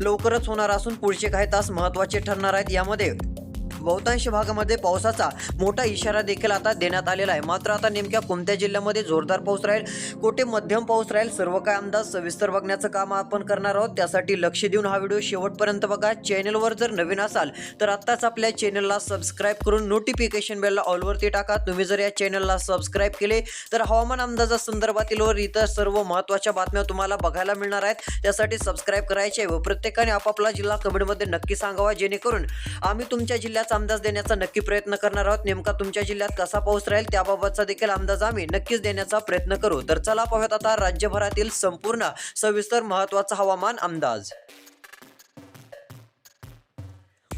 लवकरच होणार असून पुढचे काही तास महत्त्वाचे ठरणार आहेत यामध्ये बहुतांश भागामध्ये पावसाचा मोठा इशारा देखील आता देण्यात आलेला आहे. मात्र आता नेमक्या कोणत्या जिल्ह्यामध्ये जोरदार पाऊस राहील कुठे मध्यम पाऊस राहील सर्व काय अंदाज सविस्तर बघण्याचं काम आपण करणार आहोत. त्यासाठी लक्ष देऊन हा व्हिडिओ शेवटपर्यंत बघा. चॅनलवर जर नवीन असाल तर आत्ताच आपल्या चॅनलला सबस्क्राईब करून नोटिफिकेशन बेलला ऑलवरती टाका. तुम्ही जर या चॅनलला सबस्क्राईब केले तर हवामान अंदाजा संदर्भातील वर इतर सर्व महत्त्वाच्या बातम्या तुम्हाला बघायला मिळणार आहेत. त्यासाठी सबस्क्राईब करायचे आहे व प्रत्येकाने आपापला जिल्हा कमेंटमध्ये नक्की सांगावा जेणेकरून आम्ही तुमच्या जिल्ह्याचा अंदाज देण्याचा नक्की प्रयत्न करणार आहोत. नेमका तुमच्या जिल्ह्यात कसा पाऊस राहील त्याबाबतचा देखील अंदाज आम्ही नक्कीच देण्याचा प्रयत्न करू. तर चला पाहूयात आता राज्यभरातील संपूर्ण सविस्तर महत्त्वाचा हवामान अंदाज.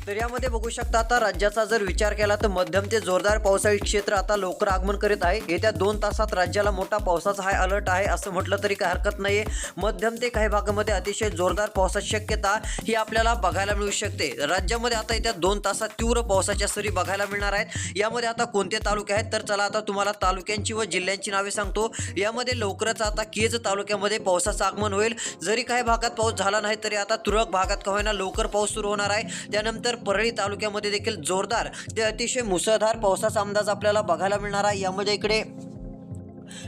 तर यामध्ये बघू शकता आता राज्याचा जर विचार केला तर मध्यम ते जोरदार पावसाळी क्षेत्र आता लवकर आगमन करीत आहे. येत्या दोन तासात राज्याला मोठा पावसाचा हाय अलर्ट आहे असं म्हटलं तरी काही हरकत नाही मध्यम ते काही भागामध्ये अतिशय जोरदार पावसाची शक्यता ही आपल्याला बघायला मिळू शकते. राज्यामध्ये आता येत्या दोन तासात तीव्र पावसाच्या सरी बघायला मिळणार आहेत. यामध्ये आता कोणते तालुके आहेत? तर चला आता तुम्हाला तालुक्यांची व जिल्ह्यांची नावे सांगतो. यामध्ये लवकरच आता केज तालुक्यामध्ये पावसाचं आगमन होईल. जरी काही भागात पाऊस झाला नाही तरी आता तुरळक भागात का होईना लवकर पाऊस सुरू होणार आहे. त्यानंतर तर परळी तालुक्यामध्ये देखील जोरदार ते अतिशय मुसळधार पावसाचा अंदाज आपल्याला बघायला मिळणार आहे. यामध्ये इकडे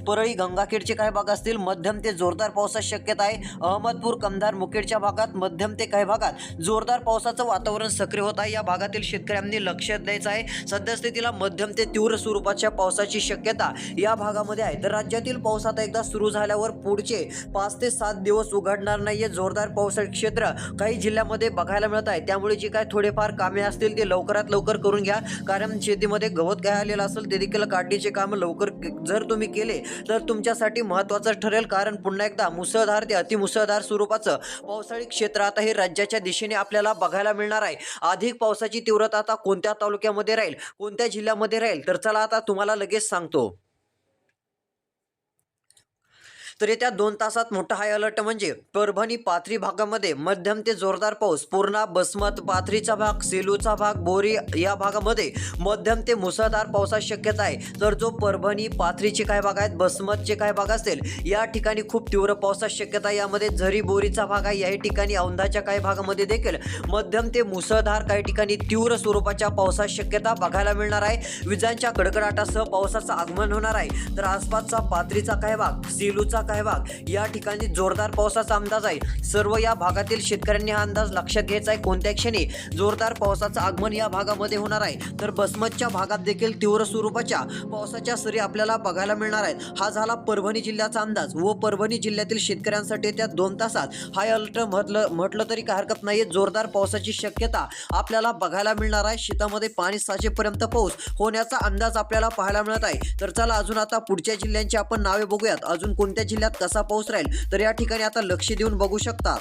परळी गंगाखेडचे काही भाग असतील मध्यम ते जोरदार पावसाची शक्यता आहे. अहमदपूर कमधार मुखेडच्या भागात मध्यम ते काही भागात जोरदार पावसाचं वातावरण सक्रिय होत आहे. या भागातील शेतकऱ्यांनी लक्ष द्यायचं आहे. सद्यस्थितीला मध्यम ते तीव्र स्वरूपाच्या पावसाची शक्यता या भागामध्ये आहे. तर राज्यातील पाऊस आता एकदा सुरू झाल्यावर पुढचे पाच ते सात दिवस उघडणार नाहीये. जोरदार पावसाळी क्षेत्र काही जिल्ह्यामध्ये बघायला मिळत आहे. त्यामुळे जी काय थोडेफार कामे असतील ते लवकरात लवकर करून घ्या. कारण शेतीमध्ये गवत काय आलेलं असेल ते देखील काढणीचे काम लवकर जर तुम्ही केले तर तुमच्यासाठी महत्त्वाचं ठरेल कारण पुन्हा एकदा मुसळधार ते अतिमुसळधार स्वरूपाचं पावसाळी क्षेत्र आता हे राज्याच्या दिशेने आपल्याला बघायला मिळणार आहे. अधिक पावसाची तीव्रता आता कोणत्या तालुक्यामध्ये राहील? कोणत्या जिल्ह्यामध्ये राहील? तर चला आता तुम्हाला लगेच सांगतो. तर येत्या दोन तासात मोठा हाय अलर्ट म्हणजे परभणी पाथरी भागामध्ये मध्यम ते जोरदार पाऊस. पूर्णा बसमत पाथरीचा भाग सेलूचा भाग बोरी या भागामध्ये मध्यम ते मुसळधार पावसाची शक्यता आहे. तर जो परभणी पाथरीचे काय भाग आहेत बसमतचे काय भाग असेल या ठिकाणी खूप तीव्र पावसाची शक्यता आहे. यामध्ये झरी बोरीचा भाग आहे. याही ठिकाणी औंधाच्या काही भागामध्ये देखील मध्यम ते मुसळधार काही ठिकाणी तीव्र स्वरूपाच्या पावसाची शक्यता बघायला मिळणार आहे. विजांच्या कडकडाटासह पावसाचं आगमन होणार आहे. तर आसपासचा पाथरीचा काही भाग सेलूचा काही भाग या ठिकाणी जोरदार पावसाचा अंदाज आहे. सर्व या भागातील शेतकऱ्यांनी हा अंदाज लक्षात घ्यायचा आहे. कोणत्या क्षणी जोरदार पावसाचं आगमन या भागामध्ये होणार आहे. तर बसमतच्या भागात देखील तीव्र स्वरूपाच्या पावसाच्या सरी आपल्याला बघायला मिळणार आहेत. हा झाला परभणी जिल्ह्याचा अंदाज व परभणी जिल्ह्यातील शेतकऱ्यांसाठी त्या दोन तासात हाय अलर्ट म्हटलं म्हटलं तरी काय हरकत नाही जोरदार पावसाची शक्यता आपल्याला बघायला मिळणार आहे. शेतामध्ये पाणी साचेपर्यंत पाऊस होण्याचा अंदाज आपल्याला पाहायला मिळत आहे. तर चला अजून आता पुढच्या जिल्ह्यांची आपण नावे बघूयात. अजून कोणत्या जिल्ह्यात कसा पाऊस राहील? तर या ठिकाणी आता लक्ष देऊन बघू शकता.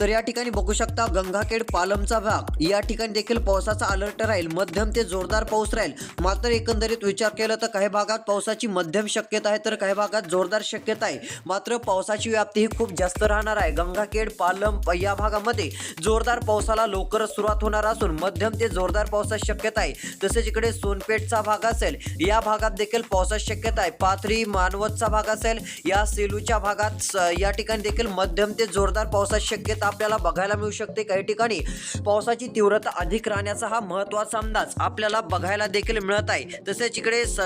तर या ठिकाणी बघू शकता गंगाखेड पालमचा भाग. या ठिकाणी देखील पावसाचा अलर्ट राहील. मध्यम ते जोरदार पाऊस राहील. मात्र एकंदरीत विचार केला तर काही भागात पावसाची मध्यम शक्यता आहे तर काही भागात जोरदार शक्यता आहे. मात्र पावसाची व्याप्ती ही खूप जास्त राहणार आहे. गंगाखेड पालम या भागामध्ये जोरदार पावसाला लवकरच सुरुवात होणार असून मध्यम ते जोरदार पावसाची शक्यता आहे. तसेच इकडे सोनपेठचा भाग असेल या भागात देखील पावसाची शक्यता आहे. पाथरी मानवतचा भाग असेल या सेलूच्या भागात स- या ठिकाणी देखील मध्यम ते जोरदार पावसाची शक्यता आपल्याला बघायला मिळू शकते. काही ठिकाणी पावसाची तीव्रता अधिक राहण्याचा हा महत्त्वाचा अंदाज आपल्याला बघायला देखील मिळत आहे. तसेच इकडे स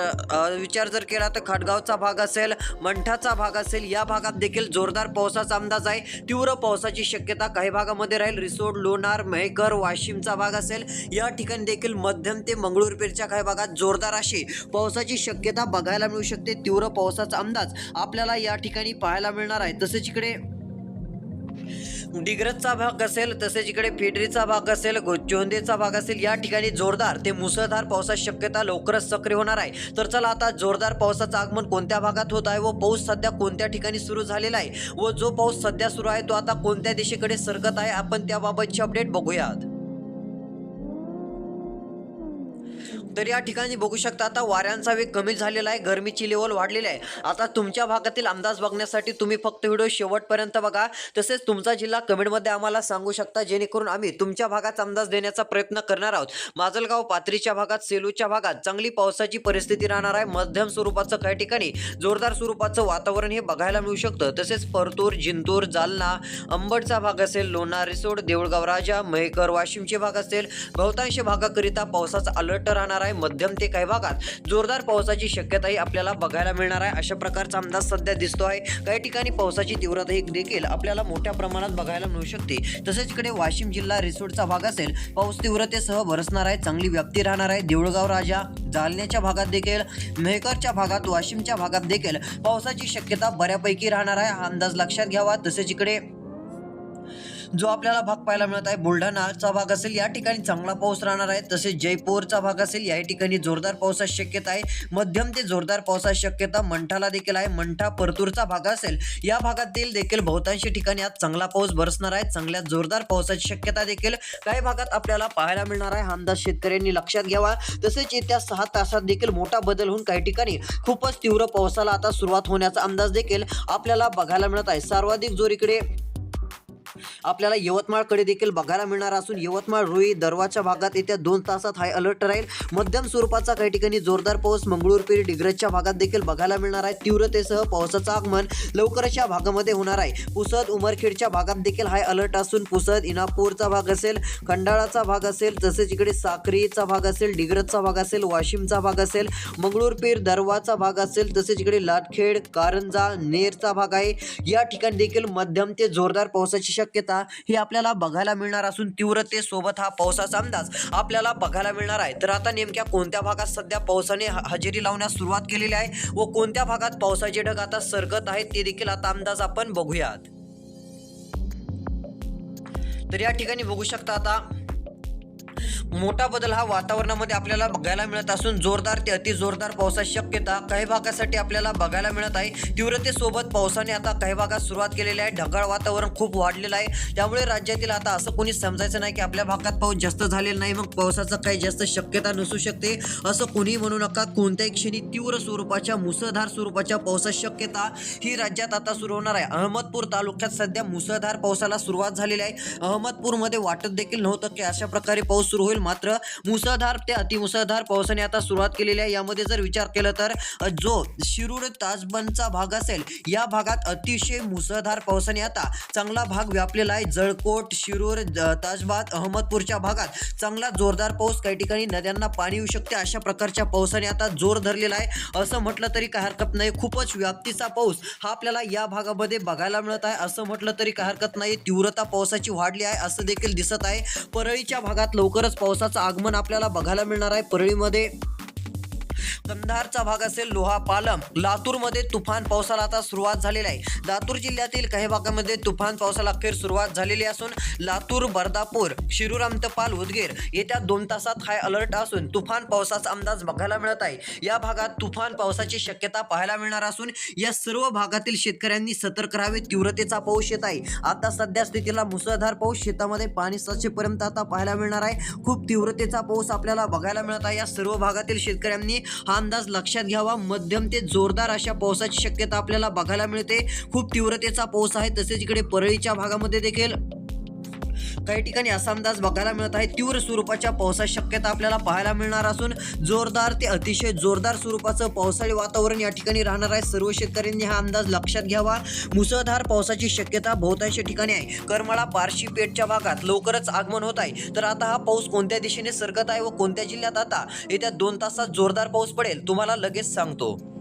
विचार जर केला तर खडगावचा भाग असेल मंठाचा भाग असेल या भागात देखील जोरदार पावसाचा अंदाज आहे. तीव्र पावसाची शक्यता काही भागामध्ये राहील. रिसोड लोणार मेहकर वाशिमचा भाग असेल. या ठिकाणी देखील मध्यम ते मंगळूरपेठच्या काही भागात जोरदार अशी पावसाची शक्यता बघायला मिळू शकते. तीव्र पावसाचा अंदाज आपल्याला या ठिकाणी पाहायला मिळणार आहे. तसेच इकडे डिग्रजचा भाग असेल तसेच इकडे फेडरीचा भाग असेल गोचोंदेचा भाग असेल या ठिकाणी जोरदार ते मुसळधार पावसाची शक्यता लवकरच सक्रिय होणार आहे. तर चला आता जोरदार पावसाचं आगमन कोणत्या भागात होत आहे व पाऊस सध्या कोणत्या ठिकाणी सुरू झालेला आहे व जो पाऊस सध्या सुरू आहे तो आता कोणत्या दिशेकडे सरकत आहे आपण त्याबाबतची अपडेट बघूयात. तर या ठिकाणी बघू शकता आता वाऱ्यांचा वेग कमी झालेला आहे गरमीची लेवल वाढलेली आहे. आता तुमच्या भागातील अंदाज बघण्यासाठी तुम्ही फक्त व्हिडिओ शेवटपर्यंत बघा. तसेच तुमचा जिल्हा कमेंटमध्ये आम्हाला सांगू शकता जेणेकरून आम्ही तुमच्या भागाचा अंदाज देण्याचा प्रयत्न करणार आहोत. माजलगाव पात्रीच्या भागात सेलूच्या भागात चांगली पावसाची परिस्थिती राहणार आहे. मध्यम स्वरूपाचं काही ठिकाणी जोरदार स्वरूपाचं वातावरण हे बघायला मिळू शकतं. तसेच परतूर जिंतूर जालना अंबडचा भाग असेल लोणार रिसोड देऊळगाव राजा महेकर वाशिमचे भाग असेल बहुतांश भागाकरिता पावसाचा अलर्ट राहणार आहे मध्यम ते काही भागात. जोरदार पावसाची शक्यताही आपल्याला बघायला मिळणार आहे. अशा प्रकारचा अंदाज सध्या दिसतो आहे. काही ठिकाणी पावसाची तीव्रताही देखील आपल्याला मोठ्या प्रमाणात बघायला मिळू शकते. तसेच इकडे वाशिम जिल्हा रिसोडचा भाग असेल पाऊस तीव्रतेसह बरसणार आहे चांगली व्याप्ती राहणार आहे. देऊळगाव राजा जालन्याच्या भागात देखील मेहकरच्या भागात वाशिमच्या भागात देखील पावसाची शक्यता बऱ्यापैकी राहणार आहे. हा अंदाज लक्षात घ्यावा. तसेच इकडे जो आपल्याला भाग पाहायला मिळत आहे बुलढाणाचा भाग असेल या ठिकाणी चांगला पाऊस राहणार आहे. तसेच जयपूरचा भाग असेल या ठिकाणी जोरदार पावसाची शक्यता आहे. मध्यम ते जोरदार पावसाची शक्यता मंठाला देखील आहे. मंठा परतूरचा भाग असेल या भागातील देखील बहुतांश ठिकाणी आज चांगला पाऊस बरसणार आहे. चांगल्या जोरदार पावसाची शक्यता देखील काही भागात आपल्याला पाहायला मिळणार आहे. हा अंदाज शेतकऱ्यांनी लक्षात घ्यावा. तसेच येत्या सहा तासात देखील मोठा बदल होऊन काही ठिकाणी खूपच तीव्र पावसाला आता सुरुवात होण्याचा अंदाज देखील आपल्याला बघायला मिळत आहे. सर्वाधिक जोर इकडे आपल्याला यवतमाळकडे देखील बघायला मिळणार असून यवतमाळ रुई दरवाच्या भागात येत्या दोन तासात हाय अलर्ट राहील. मध्यम स्वरूपाचा काही ठिकाणी जोरदार पाऊस मंगळूरपेरी डिग्रजच्या भागात देखील बघायला मिळणार आहे. तीव्रतेसह पावसाचं आगमन लवकरच या भागामध्ये होणार आहे. पुसद उमरखेडच्या भागात देखील हाय अलर्ट असून पुसद इनापूरचा भाग असेल खंडाळाचा भाग असेल तसेच इकडे साक्रीचा भाग असेल डिग्रजचा भाग असेल वाशिमचा भाग असेल मंगळूरपीर दरवाचा भाग असेल तसेच इकडे लाटखेड कारंजा नेरचा भाग आहे. या ठिकाणी देखील मध्यम ते जोरदार पावसाची शक्यता ही आपल्याला बघायला मिळणार असून तीव्रतेसोबत हा पावसाचा अंदाज आपल्याला बघायला मिळणार आहे. तर आता नेमक्या कोणत्या भागात सध्या पावसाने हजेरी लावण्यास सुरुवात केलेली आहे व कोणत्या भागात पावसाचे ढग आता सरकत आहेत ते देखील आता अंदाज आपण बघूयात. तर या ठिकाणी बघू शकता आता मोठा बदल हा वातावरणामध्ये आपल्याला बघायला मिळत असून जोरदार ते अति जोरदार पावसाची शक्यता काही भागासाठी आपल्याला बघायला मिळत आहे. तीव्रतेसोबत पावसाने आता काही भागात सुरुवात केलेली आहे. ढगाळ वातावरण खूप वाढलेलं आहे. त्यामुळे राज्यातील आता असं कोणी समजायचं नाही की आपल्या भागात पाऊस जास्त झालेला नाही मग पावसाचं काही जास्त शक्यता नसू शकते. असं कोणी म्हणू नका. कोणत्याही क्षणी तीव्र स्वरूपाच्या मुसळधार स्वरूपाच्या पावसाची शक्यता ही राज्यात आता सुरू होणार आहे. अहमदपूर तालुक्यात सध्या मुसळधार पावसाला सुरुवात झालेली आहे. अहमदपूरमध्ये वाटत देखील नव्हतं की अशा प्रकारे पाऊस सुरू होईल. मात्र मुसळधार ते अतिमुसळधार पावसाने आता सुरुवात केलेली आहे. यामध्ये जर विचार केला तर जो शिरूर ताजबनचा भाग असेल या भागात अतिशय मुसळधार पावसाने आता चांगला भाग व्यापलेला आहे. जळकोट शिरूर ज- ताजबाद अहमदपूरच्या भागात चांगला जोरदार पाऊस काही ठिकाणी नद्यांना पाणी येऊ शकते. अशा प्रकारच्या पावसाने आता जोर धरलेला आहे. असं म्हटलं तरी काय हरकत नाही. खूपच व्याप्तीचा पाऊस हा आपल्याला या भागामध्ये बघायला मिळत आहे. असं म्हटलं तरी काय हरकत नाही. तीव्रता पावसाची वाढली आहे. असं देखील दिसत आहे. परळीच्या भागात लवकरच पाऊस पावसाचं आगमन आपल्याला बघायला मिळणार आहे परळीमध्ये. कंधारचा भाग असेल लोहा पालम. लातूरमध्ये तुफान पावसाला आता सुरुवात झालेली आहे. लातूर जिल्ह्यातील काही भागामध्ये तुफान पावसाला अखेर सुरुवात झालेली असून लातूर बर्दापूर शिरूर अंतपाल उदगीर येत्या दोन तासात हाय अलर्ट असून तुफान पावसाचा अंदाज बघायला मिळत आहे. या भागात तुफान पावसाची शक्यता पाहायला मिळणार असून या सर्व भागातील शेतकऱ्यांनी सतर्क राहावे तीव्रतेचा पाऊस येत आहे. आता सध्या स्थितीला मुसळधार पाऊस शेतामध्ये पाणी साचेपर्यंत आता पाहायला मिळणार आहे. खूप तीव्रतेचा पाऊस आपल्याला बघायला मिळत आहे. या सर्व भागातील शेतकऱ्यांनी हा अंदाज लक्षात घ्यावा. मध्यम ते जोरदार अशा पावसाची शक्यता आपल्याला बघायला मिळते. खूप तीव्रतेचा पाऊस आहे तसेच इकडे परळीच्या भागामध्ये देखील. काही ठिकाणी असा अंदाज बघायला मिळत आहे. तीव्र स्वरूपाच्या पावसाची शक्यता आपल्याला पाहायला मिळणार असून जोरदार ते अतिशय जोरदार स्वरूपाचं पावसाळी वातावरण या ठिकाणी राहणार आहे. सर्व शेतकऱ्यांनी हा अंदाज लक्षात घ्यावा. मुसळधार पावसाची शक्यता बहुतांश ठिकाणी आहे. करमाळा बार्शी पेठच्या भागात लवकरच आगमन होत आहे. तर आता हा पाऊस कोणत्या दिशेने सरकत आहे व कोणत्या जिल्ह्यात आता? येत्या दोन तासात जोरदार पाऊस पडेल. तुम्हाला लगेच सांगतो.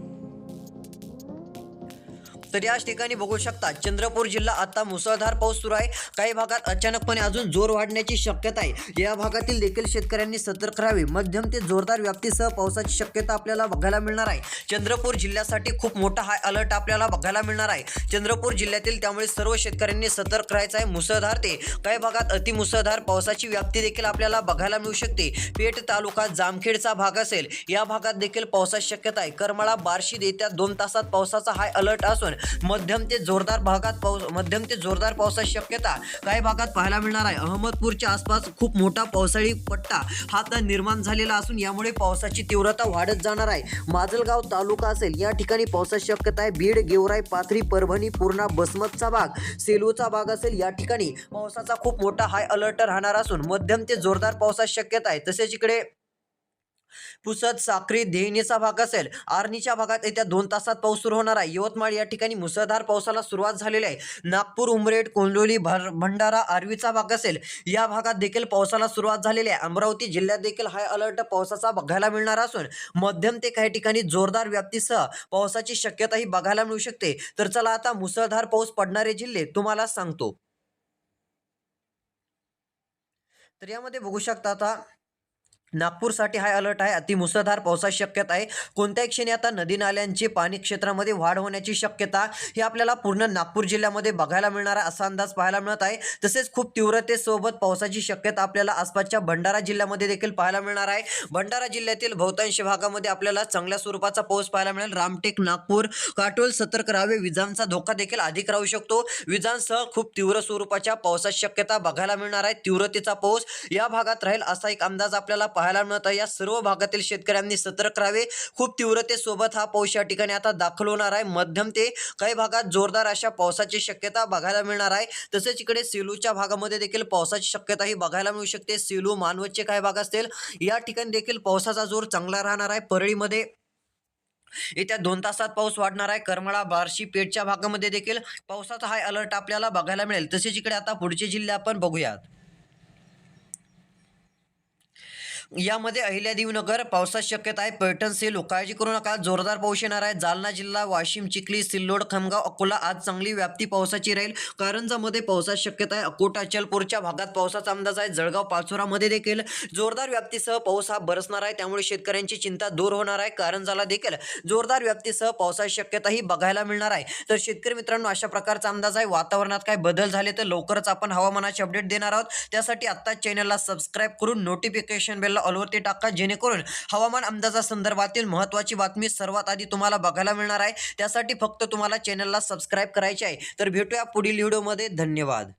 तर याच ठिकाणी बघू शकता चंद्रपूर जिल्हा आता मुसळधार पाऊस सुरू आहे. काही भागात अचानकपणे अजून जोर वाढण्याची शक्यता आहे. या भागातील देखील शेतकऱ्यांनी सतर्क राहावे. मध्यम ते जोरदार व्याप्तीसह पावसाची शक्यता आपल्याला बघायला मिळणार आहे. चंद्रपूर जिल्ह्यासाठी खूप मोठा हाय अलर्ट आपल्याला बघायला मिळणार आहे. चंद्रपूर जिल्ह्यातील त्यामुळे सर्व शेतकऱ्यांनी सतर्क राहायचं आहे. मुसळधार ते काही भागात अतिमुसळधार पावसाची व्याप्ती देखील आपल्याला बघायला मिळू शकते. पेठ तालुका जामखेडचा भाग असेल या भागात देखील पावसाची शक्यता आहे. करमाळा बार्शी येत्या दोन तासात पावसाचा हाय अलर्ट असून मध्यम ते जोरदार भागात पाऊस मध्यम ते जोरदार पावसाची शक्यता काही भागात पाहायला मिळणार आहे. अहमदपूरच्या आसपास खूप मोठा पावसाळी पट्टा हा आता निर्माण झालेला असून यामुळे पावसाची तीव्रता वाढत जाणार आहे. माजलगाव तालुका असेल या ठिकाणी पावसाची शक्यता आहे. बीड गेवराई पाथरी परभणी पूर्णा बसमतचा भाग सेलूचा भाग असेल या ठिकाणी पावसाचा खूप मोठा हाय अलर्ट राहणार असून मध्यम ते जोरदार पावसाची शक्यता आहे. तसेच इकडे पुसद साक्री देहनीचा भाग असेल आर्नीच्या भागात येत्या दोन तासात पाऊस सुरू होणार आहे. यवतमाळ या ठिकाणी मुसळधार पावसाला सुरुवात झालेली आहे. नागपूर उमरेड कोंडोली भर भंडारा आर्वीचा भाग असेल या भागात देखील पावसाला सुरुवात झालेली आहे. अमरावती जिल्ह्यात देखील हाय अलर्ट पावसाचा बघायला मिळणार असून मध्यम ते काही ठिकाणी जोरदार व्याप्तीसह पावसाची शक्यताही बघायला मिळू शकते. तर चला आता मुसळधार पाऊस पडणारे जिल्हे तुम्हाला सांगतो. तर यामध्ये बघू शकता आता नागपूरसाठी हाय अलर्ट आहे. अति मुसळधार पावसाची शक्यता आहे. कोणत्याही क्षणी आता नदी नाल्यांची पाणी क्षेत्रामध्ये वाढ होण्याची शक्यता ही आपल्याला पूर्ण नागपूर जिल्ह्यामध्ये बघायला मिळणार आहे. असा अंदाज पाहायला मिळत आहे. तसेच खूप तीव्रतेसोबत पावसाची शक्यता आपल्याला आसपासच्या भंडारा जिल्ह्यामध्ये देखील पाहायला मिळणार आहे. भंडारा जिल्ह्यातील बहुतांश भागामध्ये आपल्याला चांगल्या स्वरूपाचा पाऊस पाहायला मिळेल. रामटेक नागपूर काटोल सतर्क राहावे विजांचा धोका देखील अधिक राहू शकतो. विजांसह खूप तीव्र स्वरूपाच्या पावसाची शक्यता बघायला मिळणार आहे. तीव्रतेचा पाऊस या भागात राहील असा एक अंदाज आपल्याला पाहायला मिळत आहे. या सर्व भागातील शेतकऱ्यांनी सतर्क राहावे. खूप तीव्रतेसोबत हा पाऊस या ठिकाणी आता दाखल होणार आहे. मध्यम ते काही भागात जोरदार अशा पावसाची शक्यता बघायला मिळणार आहे. तसेच इकडे सेलूच्या भागामध्ये देखील पावसाची शक्यता ही बघायला मिळू शकते. सेलू मानवतचे काही भाग असतील या ठिकाणी देखील पावसाचा जोर चांगला राहणार आहे. परळीमध्ये येत्या दोन तासात पाऊस वाढणार आहे. करमाळा बार्शी पेठच्या भागामध्ये देखील पावसाचा हाय अलर्ट आपल्याला बघायला मिळेल. तसेच इकडे आता पुढचे जिल्हे आपण बघूयात. यामध्ये अहिल्यादेवीनगर पावसाची शक्यता आहे पैठण सेल. काळजी करू नका जोरदार पाऊस येणार आहे. जालना जिल्हा वाशिम चिखली सिल्लोड खमगाव अकोला आज चांगली व्याप्ती पावसाची राहील. कारंजामध्ये पावसाची शक्यता आहे. अकोटा अचलपूरच्या भागात पावसाचा अंदाज आहे. जळगाव पाचोरामध्ये देखील जोरदार व्याप्तीसह पाऊस हा बरसणार आहे. त्यामुळे शेतकऱ्यांची चिंता दूर होणार आहे. कारंजाला देखील जोरदार व्याप्तीसह पावसाची शक्यता ही बघायला मिळणार आहे. तर शेतकरी मित्रांनो अशा प्रकारचा अंदाज आहे. वातावरणात काय बदल झाले तर लवकरच आपण हवामानाचे अपडेट देणार आहोत. त्यासाठी आत्ताच चॅनलला सबस्क्राईब करून नोटिफिकेशन बेलला अलवरती टाका जेणेकरून हवामान अंदाजासंदर्भातील महत्त्वाची बातमी सर्वात आधी तुम्हाला बघायला मिळणार आहे. त्यासाठी फक्त तुम्हाला चॅनलला सबस्क्राईब करायचे आहे. तर भेटूया पुढील व्हिडिओमध्ये. धन्यवाद.